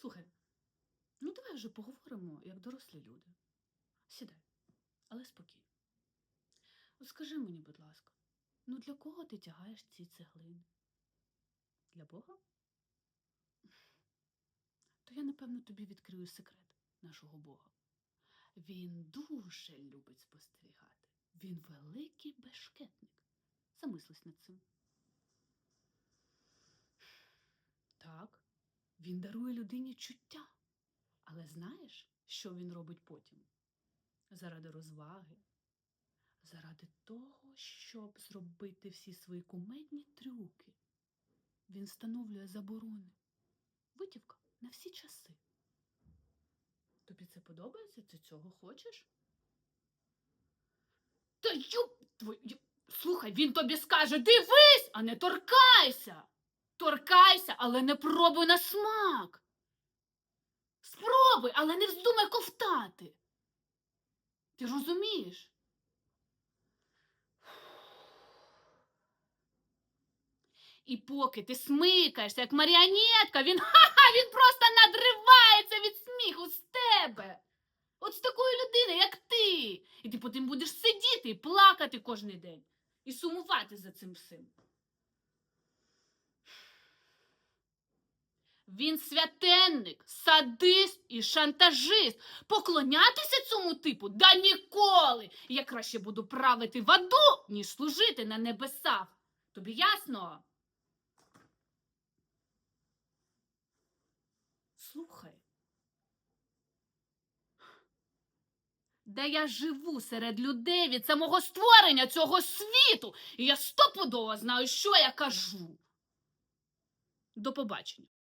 Слухай, ну давай вже поговоримо, як дорослі люди. Сідай, але спокійно. Скажи мені, будь ласка, ну для кого ти тягаєш ці цеглини? Для Бога? То я, напевно, тобі відкрию секрет нашого Бога. Він дуже любить спостерігати. Він великий бешкетник. Замислись над цим. Він дарує людині чуття. Але знаєш, що він робить потім? Заради розваги, заради того, щоб зробити всі свої кумедні трюки. Він встановлює заборони. Витівка на всі часи. Тобі це подобається? Ти цього хочеш? Та юп твою. Слухай, він тобі скаже дивись, а не торкайся. Торкайся, але не пробуй на смак. Спробуй, але не вздумай ковтати. Ти розумієш? І поки ти смикаєшся, як маріонетка, він ха-ха, він просто надривається від сміху з тебе. От з такої людини, як ти. І ти потім будеш сидіти і плакати кожен день. І сумувати за цим всім. Він святенник, садист і шантажист. Поклонятися цьому типу да ніколи. Я краще буду правити в аду, ніж служити на небесах. Тобі ясно? Слухай. Де я живу серед людей від самого створення цього світу, і я стопудово знаю, що я кажу. До побачення.